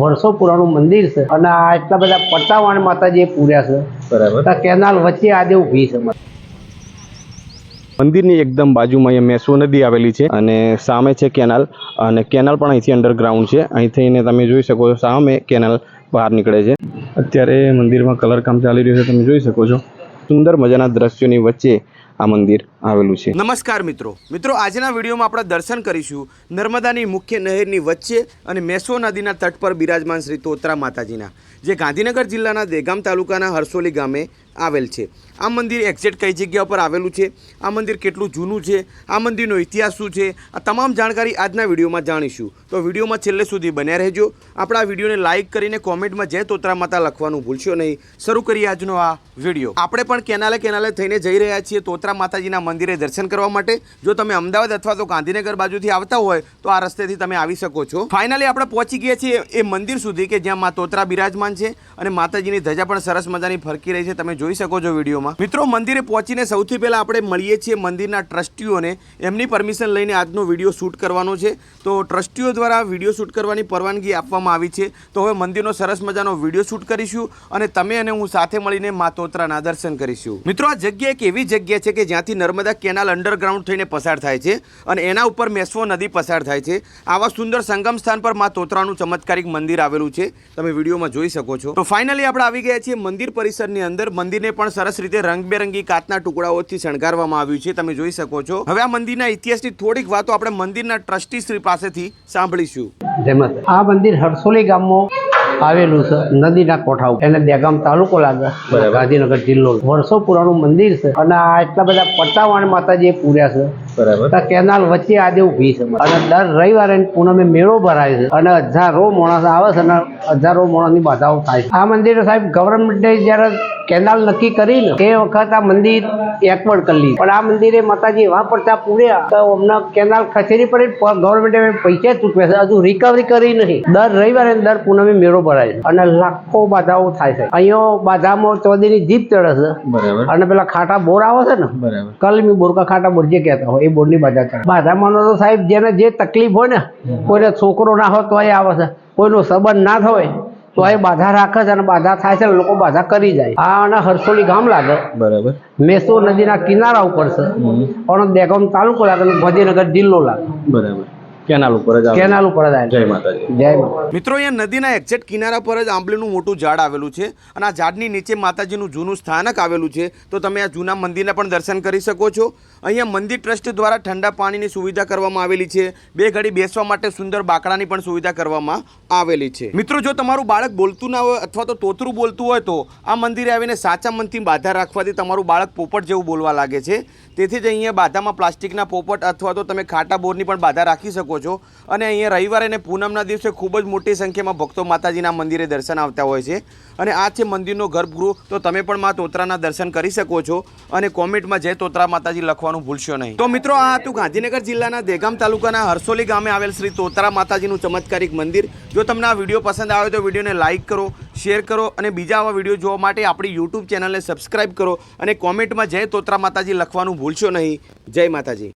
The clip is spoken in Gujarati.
વર્ષો પુરાણું મંદિર છે અને આ એટલા બધા પટ્ટાવાણ માતાજી પૂર્યા છે. બરાબર. કેનાલ વચ્ચે આજે ઊભી છે મંદિરની એકદમ બાજુમાં અહીંયા મેસો નદી આવેલી છે અને સામે છે કેનાલ અને કેનાલ પણ અહીંથી અંડરગ્રાઉન્ડ છે. અહીંથી થઈને તમે જોઈ શકો છો સામે કેનાલ બહાર નીકળે છે. અત્યારે મંદિરમાં કલર કામ ચાલી રહ્યું છે તમે જોઈ શકો છો. સુંદર મજાના દ્રશ્યોની વચ્ચે આ મંદિર. આવેલું છે. નમસ્કાર મિત્રો. મિત્રો, આજના વિડીયોમાં આપણે દર્શન કરીશું નર્મદાની મુખ્ય નહેરની વચ્ચે અને મેસો નદીના તટ પર બિરાજમાન શ્રી તોતરા માતાજીના, જે ગાંધીનગર જિલ્લાના દેગામ તાલુકાના હરસોલી ગામે આવેલ છે. આ મંદિર એક્ઝેક્ટ કઈ જગ્યા પર આવેલું છે? આ મંદિર કેટલું જૂનું છે? આ મંદિરનો ઇતિહાસ શું છે? આ તમામ જાણકારી આજના વિડીયોમાં જાણીશું. તો વિડીયોમાં છેલ્લે સુધી બન્યા રહેજો. આપણા વિડીયોને લાઇક કરીને કોમેન્ટમાં જય તોતરા માતા લખવાનું ભૂલશો નહીં. શરૂ કરીએ આજનો આ વીડિયો. આપણે પણ કેનાલે કેનાલે થઈને જઈ રહ્યા છીએ તોતરા માતાજીના મંદિરે દર્શન કરવા માટે જો તમે અમદાવાદ અથવા તો ગાંધીનગર બાજુથી આવતા હોય, તો આ રસ્તેથી તમે આવી શકો છો. ફાઇનલી આપણે પહોંચી ગયા છીએ એ મંદિર સુધી કે જ્યાં મા તોતરા બિરાજમાન છે અને માતાજીની ધજા પણ સરસ મજાની ફરકી રહી છે. તમે જોઈ શકો છો વિડીયોમાં. મિત્રો, મંદિરે પહોંચીને સૌથી પહેલાં આપણે મળીએ છીએ મંદિરના ટ્રસ્ટીઓને. એમની પરમિશન લઈને આજનો વીડિયો શૂટ કરવાનો છે. તો ટ્રસ્ટીઓ દ્વારા વીડિયો શૂટ કરવાની પરવાનગી આપવામાં આવી છે. તો હવે મંદિરનો સરસ મજાનો વીડિયો શૂટ કરીશું અને તમે અને હું સાથે મળીને મા તોતરાના દર્શન કરીશું. મિત્રો, આ જગ્યા એક એવી જગ્યા છે કે જ્યાંથી નર્મદા કેનાલ અંડરગ્રાઉન્ડ થઈને પસાર થાય છે અને એના ઉપર મેસવો નદી પસાર થાય છે. આવા સુંદર સંગમ સ્થાન પર મા તોતરાનું ચમત્કારિક મંદિર આવેલું છે. તમે વિડીયોમાં જોઈ શકો છો. તો ફાઇનલી આપણે આવી ગયા છીએ મંદિર પરિસરની અંદર. મંદિરને પણ સરસ રીતે રંગબેરંગી કાચના ટુકડાઓથી શણગારવામાં આવ્યું છે. તમે જોઈ શકો છો. હવે આ મંદિરના ઇતિહાસની થોડીક વાતો આપણે મંદિરના ટ્રસ્ટી શ્રી પાસેથી સાંભળીશું. આ મંદિર હરસોલી ગામમાં આવેલું છે નદીના કોઠા ઉપર એને દેગામ તાલુકો લાગે ગાંધીનગર જિલ્લો. વર્ષો પુરાણું મંદિર છે અને આ એટલા બધા પટ્ટાવાણ માતાજી પૂર્યા છે. બરાબર. કેનાલ વચ્ચે આજે ઊભી છે. અને દર રવિવારે પૂનમે મેળો ભરાય છે અને હજારો માણસ આવે છે અને હજારો માણસની બાધાઓ થાય છે. આ મંદિર સાહેબ ગવર્મેન્ટે જ્યારે કેનાલ નક્કી કરીને એ વખત આ મંદિર એકવડ કરી લીધું. પણ આ મંદિરે માતાજી એવા પડતા પૂર્યા તો અમને કેનાલ ખસેડી પડે ગવર્મેન્ટે પૈસા ચૂકવે છે. હજુ રિકવરી કરી નહીં દર રવિવારે દર પૂનમે મેળો ભરાય છે. અને લાખો બાધાઓ થાય છે. અહીંયા બાધામાં ચોદીની જીપ ચડે છે. અને પેલા ખાટા બોર આવે છે ને. કલમી બોર કા ખાટા બોર જે કહેતા હોય એ બોર્ડની બાધા ચડે બાધામાં તો સાહેબ જેને જે તકલીફ હોય ને કોઈને છોકરો ના હોય તો એ આવે છે. કોઈનો સંબંધ ના થાય તો એ બાધા રાખે છે અને બાધા થાય છે લોકો બાધા કરી જાય. આ અને હરસોલી ગામ લાગે. બરાબર. મેસો નદીના કિનારા ઉપર છે. પણ દેગમ તાલુકો લાગે ભજીનગર જિલ્લો લાગે. બરાબર. કેનાલ ઉપર જ કેનાલ ઉપર જ જય માતાજી. જય મિત્રો અહીંયા નદીના એક્ઝેક્ટ કિનારા પર જ આંબલીનું મોટું ઝાડ આવેલું છે અને આ ઝાડની નીચે માતાજીનું જૂનું સ્થાનક આવેલું છે. તો તમે આ જૂના મંદિરના પણ દર્શન કરી શકો છો. અહીંયા મંદિર ટ્રસ્ટ દ્વારા ઠંડા પાણીની સુવિધા કરવામાં આવેલી છે. બે ઘડી બેસવા માટે સુંદર બાકડાની પણ સુવિધા કરવામાં આવેલી છે. મિત્રો જો તમારું બાળક બોલતું ના હોય અથવા તો તોતરું બોલતું હોય તો આ મંદિરે આવીને સાચા મનથી બાધા રાખવાથી તમારું બાળક પોપટ જેવું બોલવા લાગે છે. તેથી જ અહીંયા બાધામાં પ્લાસ્ટિકના પોપટ અથવા તો તમે ખાટા બોરની પણ બાધા રાખી શકો છો. અને અહીંયા રવિવારે અને પૂનમના દિવસે ખૂબ જ મોટી સંખ્યામાં ભક્તો માતાજીના મંદિરે દર્શન આવતા હોય છે. અને આ છે મંદિરનો ગર્ભગૃહ. તો તમે પણ મા તોતરાના દર્શન કરી શકો છો. અને કોમેન્ટમાં જય તોતરા માતાજી લખવાનું ભૂલશો નહીં. તો મિત્રો, આ હતું ગાંધીનગર જિલ્લાના દેગામ તાલુકાના હરસોલી ગામે આવેલ શ્રી તોતરા માતાજીનું ચમત્કારિક મંદિર. જો તમને આ વીડિયો પસંદ આવે તો વિડીયોને લાઇક કરો, શેર કરો અને બીજા આવા વીડિયો જોવા માટે આપણી યુટ્યુબ ચેનલને સબસ્ક્રાઇબ કરો અને કોમેન્ટમાં જય તોતરા માતાજી લખવાનું ભૂલશો નહીં. જય માતાજી.